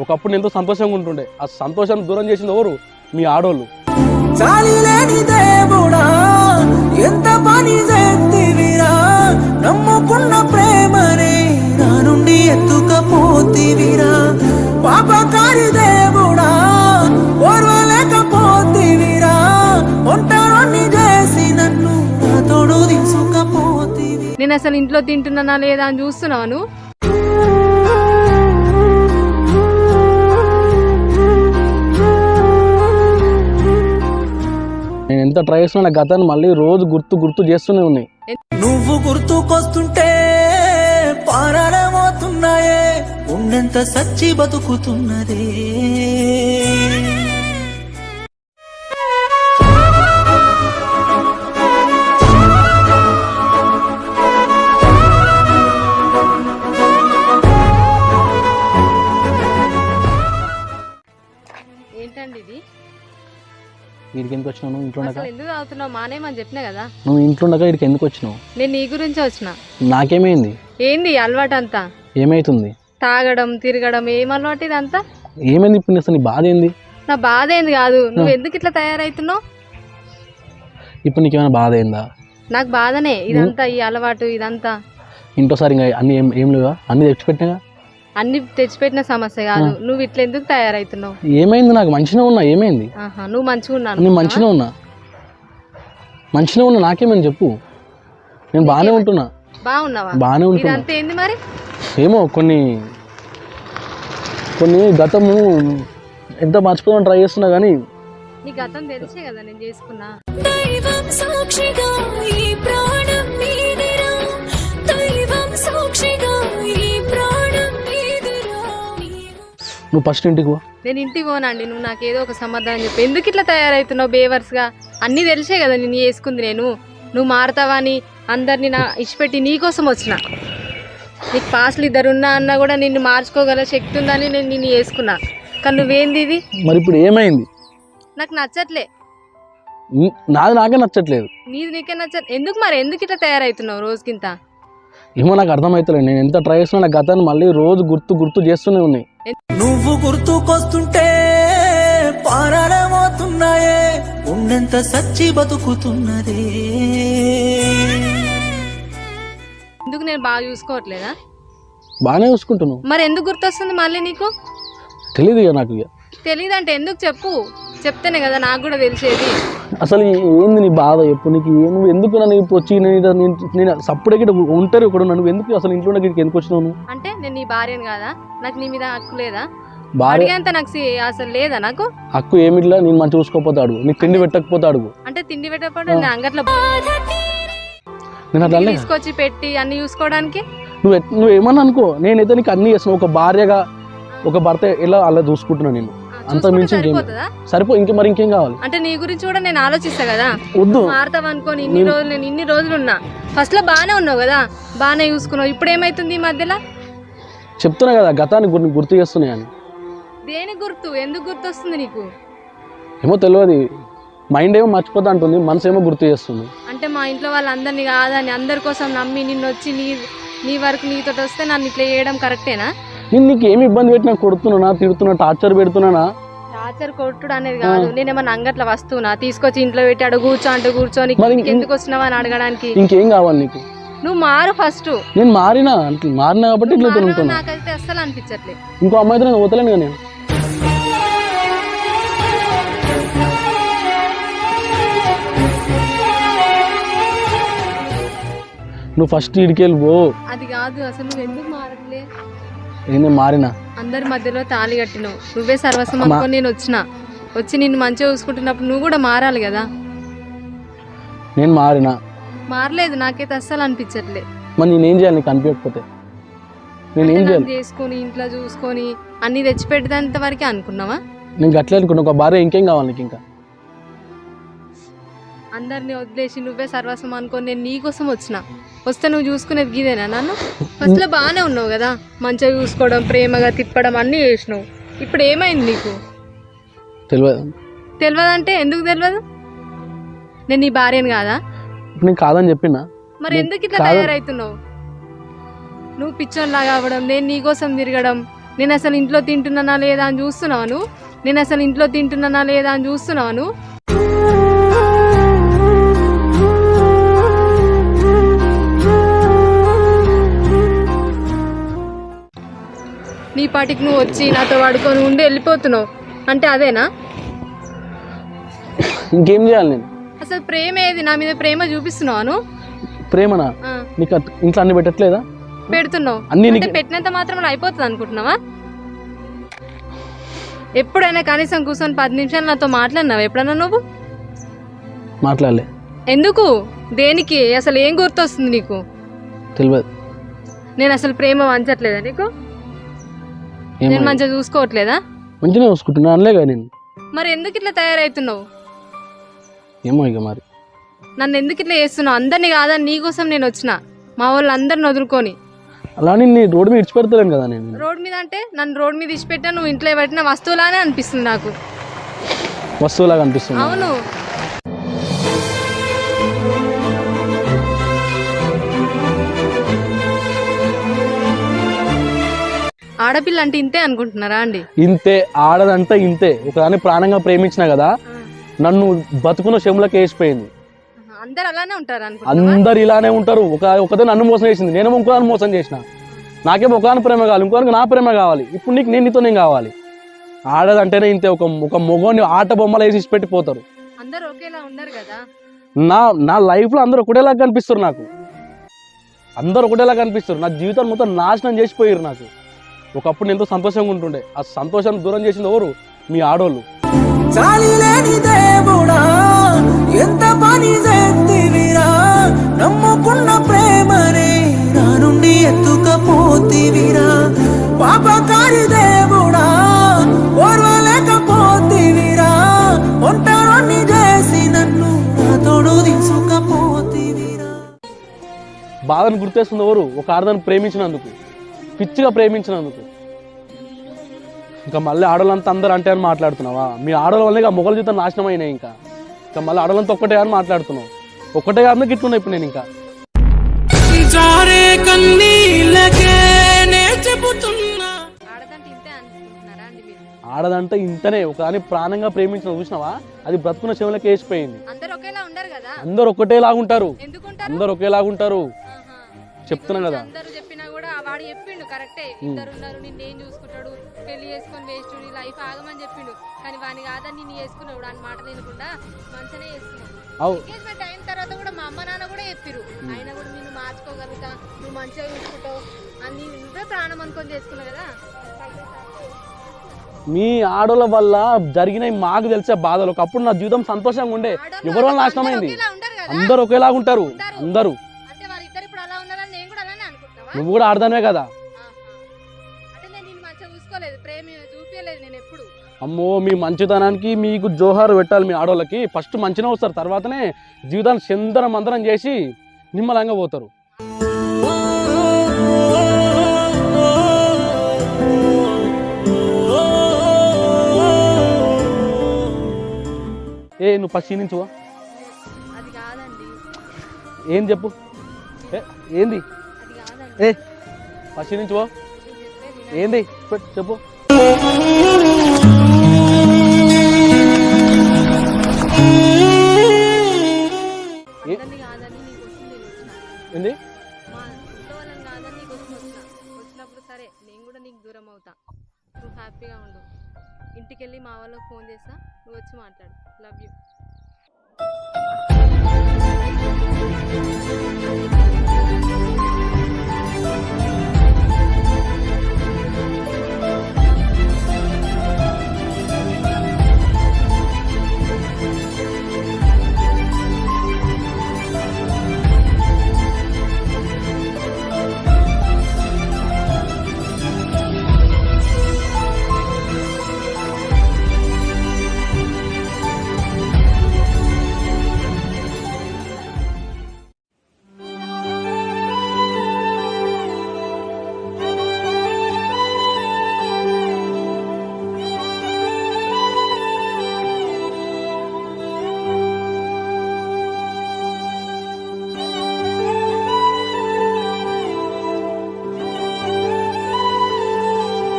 ఒకప్పుడు నేను ఎంతో సంతోషంగా ఉంటుండే. ఆ సంతోషాన్ని దూరం చేసింది ఎవరు? మీ ఆడోళ్ళు. ఎంత పని చేతివిరా? నమ్ముకున్న ప్రేమనే నా నుండి ఎత్తుకపోతివిరా. పాపకారి దేవుడా ఓర్వలేకపోతివిరా. ఒంటరిని చేసి నన్ను నా తోడు తీసుకపోతివి. నేను అసలు ఇంట్లో తింటున్నానా లేదా అని చూస్తున్నావా నేను ఎంత ట్రై చేస్తున్నా నా గతాన్ని మళ్ళీ రోజు గుర్తు గుర్తు చేస్తూనే ఉన్నాయి నువ్వు గుర్తుకొస్తుంటే పారాడమవుతున్నాయే ఉన్నంత సచ్చి బతుకుతున్నదే. వీడికి ఎందుకు వచ్చినావు? నువ్వు ఇంట్లో ఉండగా ఎందుకు తాగుతున్నావు? మానేమని చెప్పినా కదా? నువ్వు ఇంట్లో ఉండగా వీడికి ఎందుకు వచ్చినావు? నేను నీ గురించి వచ్చిన. నాకేమైంది? ఏంది అలవాటు అంతా? ఏమైతుంది? తాగడం తిరగడం ఏం అలవాటు ఇదంతా ఏమైంది ఇప్పుడు నీ బాధ ఏంది? నా బాధ ఏంది కాదు. నువ్వు ఎందుకు ఇట్లా తయారవుతున్నావు? ఇప్పుడు నీకేమైనా బాధ అయిందా? నాకు బాధనే. ఇదంతా ఈ అలవాటు ఇదంతా. ఇంకోసారి ఇంకా అన్ని ఏం ఏం లేవా? అన్ని తెచ్చిపెట్టినా అన్ని తెచ్చిపెట్టిన సమస్య కాదు. నువ్వు ఇట్లా ఎందుకు తయారవుతున్నావు ఏమైంది? నాకు మంచిగా ఉన్నా. ఏమైంది? ఆహా నువ్వు మంచిగా ఉన్నాను నేను మంచిగా ఉన్నా. మంచిగా ఉన్నా. నాకేమని చెప్పు. నేను బాగానే ఉంటున్నా. బాగున్నావా? బాగానే ఉంటున్నా. ఇదంతా ఏంది మరి? ఏమో కొన్ని కొన్ని గతము ఎంత మర్చిపోదాం ట్రై చేస్తున్నా కానీ నీ గతం తెలిసే కదా నేను చేసుకున్నా. నువ్వు ఫస్ట్ ఇంటికి పో. నేను ఇంటికి పోనండి నువ్వు నాకు ఏదో ఒక సమాధానం చెప్పు. ఎందుకు ఇట్లా తయారవుతున్నావు బేవర్స్గా? అన్నీ తెలిసే కదా నేను చేసుకుంది నేను. నువ్వు మారుతావని అందరినీ నా ఇచ్చిపెట్టి నీ కోసం వచ్చిన. నీకు పాస్లు ఇద్దరు ఉన్నా అన్నా కూడా నిన్ను మార్చుకోగల శక్తి ఉందని నేను నిన్ను చేసుకున్నా. కానీ నువ్వేంది ఇది? మరి ఇప్పుడు ఏమైంది? నాకు నచ్చట్లే. నాది నాకే నచ్చట్లేదు. నీది నీకే నచ్చ ఎందుకు మరి? ఎందుకు ఇట్లా తయారవుతున్నావు రోజుకింత? ఏమో నాకు అర్థమవుతలేదు నేను ఎంత ట్రై చేస్తున్నా నా గతాన్ని మళ్ళీ రోజు గుర్తు గుర్తు చేస్తూనే ఉన్నాయి. నువ్వు గుర్తుకొస్తుంటే పారాడమవుతున్నాయే ఉన్నంత సచ్చి బతుకుతున్నదే. ఎందుకు నేను బాగా చూసుకోవట్లేదా? బాగానే చూసుకుంటున్నావు. మరి ఎందుకు గుర్తొస్తుంది మళ్ళీ నీకు? తెలియదు ఇక నాకు ఇక. తెలియదంటే ఎందుకు చెప్పు? చెప్తేనే కదా నాకు కూడా తెలిసేది. అసలు ఏంది నీ బాధ చెప్పు నీకు ఏ- నువ్వు ఎందుకు నన్ను ఇప్పుడు వచ్చి నేను నేను- నేను సప్పుడే ఉంటారు ఇక్కడ నువ్వు ఎందుకు అసలు ఇంట్లో ఇక్కడికి ఎందుకు వచ్చినావు నువ్వు? అంటే నేను నీ భార్యను కాదా? నాకు నీ మీద హక్కు లేదా? భార్య అడిగేంత నాకు సి- అసలు లేదా నాకు? హక్కు ఏమిట్లా? నేను మంచి చూసుకోకపోతే అడుగు. నీకు తిండి పెట్టకపోతే అడుగు. అంటే తిండి పెట్టకపోతే నేను అంగట్లో నేను అట్లా అనలే. తీసుకొచ్చి పెట్టి అన్ని చూసుకోవడానికి? నువ్వు ఎట్- నువ్వు ఏమన్నా అనుకో. నేనైతే నీకు అన్ని చేస్తున్నావు ఒక భార్యగా ఒక భర్త ఎలా అలా చూసుకుంటున్నా నేను? అంత మించి ఇంకేం- సరిపో ఇంక మరి ఇంకేం కావాలి? అంటే నీ గురించి కూడా నేను ఆలోచిస్తా కదా. వద్దు. మారుతావు అనుకోని ఇన్ని రోజులు నేను ఇన్ని రోజులు ఉన్నా. ఫస్ట్లో బాగానే ఉన్నావు కదా. బాగానే చూసుకున్నావు. ఇప్పుడు ఏమైతుంది ఈ మధ్యలో? చెప్తున్నా కదా గతాన్ని గుర్తు గుర్తు చేస్తున్నాయని దేని గుర్తు? ఎందుకు గుర్తు వస్తుంది నీకు? ఏమో తెలియదు మైండ్ ఏమో మర్చిపోతా అంటుంది మనసు ఏమో గుర్తు చేస్తుంది. అంటే మా ఇంట్లో వాళ్ళందరినీ కాదని అందరి కోసం నమ్మి నిన్ను వచ్చి నీ నీ వరకు నీతో వస్తే నన్ను ఇట్లా చేయడం కరెక్టేనా నేను నీకు ఏమి ఇబ్బంది పెట్టినా కొడుతున్నానా తిడుతున్నా టార్చర్ పెడుతున్నానా? టార్చర్ కొట్టుడు అనేది కాదు. నేనేమన్నా అంగట్ల వస్తువునా తీసుకొచ్చి ఇంట్లో పెట్టి అడుగు కూర్చో అంటే కూర్చొని ఎందుకు వచ్చినావా అని అడగడానికి? ఇంకేం కావాలి నీకు? నువ్వు మారు ఫస్ట్. నేను మారినా? మారినా కాబట్టి ఇట్లా నాకైతే అస్సలు అనిపించట్లే. ఇంకో అమ్మాయితో నేను వదలేను కదా నేను. నువ్వు ఫస్ట్ ఇడికెళ్ళి పో. అది కాదు అసలు నువ్వు ఎందుకు మారట్లే? నేను మారినా. అందరి మధ్యలో తాళి కట్టినావు. నువ్వే సర్వస్వం. అనుకొని నేను వచ్చిన. వచ్చి నిన్ను మంచిగా చూసుకుంటున్నప్పుడు నువ్వు కూడా మారాలి కదా? నేను మారినా. మారలేదు. నాకైతే అస్సలు అనిపించట్లే. మరి నేనేం చేయాలి? నీకు అనిపించకపోతే. నేను ఏం చేయాలి? చేసుకొని ఇంట్లో చూసుకొని అన్ని తెచ్చిపెట్టేంత వరకే అనుకున్నావా? నేను గట్లే అనుకున్నా ఒక భార్య ఇంకేం కావాలి నీకు ఇంకా? అందరిని వదిలేసి నువ్వే సర్వస్వం అనుకొని నేను నీ కోసం వచ్చిన. వస్తే నువ్వు చూసుకునేది గీదేనా నన్ను? ఫస్ట్లో బాగానే ఉన్నావు కదా. మంచిగా చూసుకోవడం ప్రేమగా తిప్పడం అన్నీ చేసినావు. ఇప్పుడు ఏమైంది నీకు? తెలియదు. తెలియదంటే ఎందుకు తెలియదు? నేను నీ భార్యను కాదా? నేను కాదని చెప్పినా. మరి ఎందుకు ఇట్లా. తయారవుతున్నావు? నువ్వు పిచ్చోన్లాగా అవ్వడం నేను నీ కోసం తిరగడం నేను అసలు ఇంట్లో తింటున్నానా లేదా అని చూస్తున్నావా నువ్వు? నేను అసలు ఇంట్లో తింటున్నానా లేదా అని చూస్తున్నావా నువ్వు? నీ పాటికి నువ్వు వచ్చి నాతో పడుకొని ఉండి వెళ్ళిపోతున్నావు. అంటే అదేనా? ఇంకేం చేయాలి నేను? అసలు ప్రేమ ఏది? నా మీద ప్రేమ చూపిస్తున్నావా నువ్వు? ప్రేమనా? నీకు ఇంట్లో అన్ని పెట్టట్లేదా? పెడుతున్నావు. అన్నీ అంటే నీకు- పెట్టినంత మాత్రం అయిపోతుంది అనుకుంటున్నావా? ఎప్పుడైనా కనీసం కూర్చొని పది నిమిషాలు నాతో మాట్లాడినావు? ఎప్పుడన్నా నువ్వు? మాట్లాడలే. ఎందుకు? దేనికి? అసలు ఏం గుర్తొస్తుంది నీకు? తెలియదు నేను అసలు ప్రేమ వంచట్లేదా నీకు? నేను మంచిగా చూసుకోవట్లేదా? మంచిగా చూసుకుంటున్నా అనలేగా నేను. మరి ఎందుకు ఇట్లా తయారవుతున్నావు ఏమో ఇక మరి. నన్ను ఎందుకు ఇట్లా చేస్తున్నావు? అందరినీ కాదని నీ కోసం నేను వచ్చిన. మా వాళ్ళు అందరిని వదులుకొని అలానే నీ రోడ్డు మీద ఇడిచిపెడతలేను కదా నేను. రోడ్ మీద అంటే? నన్ను రోడ్ మీద ఇచ్చిపెట్టా నువ్వు ఇంట్లో పెట్టిన వస్తువులానే అనిపిస్తుంది నాకు. వస్తువులాగా అనిపిస్తుంది. అవును. ఆడపిల్ల అంటే ఇంతే అనుకుంటున్నారా అండి? ఇంతే ఆడదంటే ఇంతే. ఒకదాన్ని ప్రాణంగా ప్రేమించిన కదా నన్ను బతుకున్న చెములకు వేసిపోయింది. అందరు అలానే ఉంటారు అందరు ఇలానే ఉంటారు. ఒక ఒకదే నన్ను మోసం చేసింది నేను ఇంకోదాన్ని మోసం చేసిన. నాకేమో ఒకదాని ప్రేమ కావాలి ఇంకోదానికి నా ప్రేమ కావాలి. ఇప్పుడు నీకు నేను నీతో నేను కావాలి. ఆడదంటేనే ఇంతే ఒక ఒక మొగోని ఆట బొమ్మలు వేసి పెట్టిపోతారు. అందరు ఒకేలా ఉండరు కదా? నా నా లైఫ్లో అందరూ ఒకటేలాగా కనిపిస్తారు నాకు. అందరూ ఒకటేలాగా కనిపిస్తారు. నా జీవితం మొత్తం నాశనం చేసిపోయారు నాకు. ఒకప్పుడు ఎంతో సంతోషంగా ఉంటుండే. ఆ సంతోషాన్ని దూరం చేసింది ఎవరు? మీ ఆడోళ్ళు. ఎంత పని నమ్ముకున్న ప్రేమనే నా నుండి ఎత్తుకపోతివిరా. పాపకారి దేవుడా ఓర్వలేకపోతివిరా. ఒంటరిని చేసి నన్ను నా తోడు తీసుకపోతివిరా. బాధను గుర్తేస్తుంది ఎవరు? ఒక ఆడదాన్ని ప్రేమించినందుకు. పిచ్చిగా ప్రేమించినందుకు. ఇంకా మళ్ళీ ఆడవాళ్ళంతా అందరూ అంటే అని మాట్లాడుతున్నావా? మీ ఆడవాళ్ళ వల్లే ఇక మొగల జీవితం నాశనం అయినాయి ఇంకా. ఇంకా మళ్ళీ ఆడవాళ్ళంతా ఒక్కటే అని మాట్లాడుతున్నావు. ఒక్కటే కాదు గిట్టున్నా ఇప్పుడు నేను ఇంకా. ఆడదంటే ఇంతనే. ఒక దాన్ని ప్రాణంగా ప్రేమించిన చూసినావా? అది బ్రతుకున్న చెవులకి వేసిపోయింది. అందరు ఒకేలా ఉండరు కదా? అందరూ ఒక్కటేలాగా ఉంటారు ఎందుకుంటారు? అందరూ ఒకేలాగా ఉంటారు ఆహా. చెప్తున్నా కదా. వాడు చెప్పిండు కరెక్టే ఇద్దరు ఉన్నారు నిన్ను ఏం చూసుకుంటాడు? పెళ్ళి చేసుకొని వేస్ట్ నీ లైఫ్ ఆగమని చెప్పిండు. కానీ వాని కాదని నిన్ను చేసుకున్నావు అని మాట లేకుండా మంచిగానే చేసుకున్నావు అవు. ఎంగేజ్మెంట్ అయిన తర్వాత కూడా మా అమ్మ నాన్న కూడా చెప్పిరు ఆయన కూడా నిన్ను మార్చుకోగలుగుతా నువ్వు మంచిగా చూసుకుంటావు అని నువ్వే ప్రాణం అనుకొని చేసుకున్నావు కదా. మీ ఆడోళ్ళ వల్ల జరిగిన మాకు తెలిసే బాధలు. ఒకప్పుడు నా జీవితం సంతోషంగా ఉండే. ఎవరి నాశనమైంది? అందరూ ఒకేలాగా ఉంటారు. అందరూ. నువ్వు కూడా ఆడదానివే కదా? అమ్మో మీ మంచితనానికి మీకు జోహారు పెట్టాలి మీ ఆడోళ్ళకి. ఫస్ట్ మంచిగా వస్తారు తర్వాతనే జీవితాన్ని చందరం మందరం చేసి నిమ్మలంగా పోతారు. ఏ నువ్వు ఫస్ట్ క్షీణించువా ఏం చెప్పు? ఏంది? ఏ ఫస్ట్ క్షీణించువా ఏంది? చెప్పు ఏంది? మా వచ్చినప్పుడు సరే నేను కూడా నీకు దూరం అవుతా. నువ్వు హ్యాపీగా ఉండు. ఇంటికి వెళ్ళి మా వాళ్ళకి ఫోన్ చేస్తా. నువ్వు వచ్చి మాట్లాడు లవ్ యూ.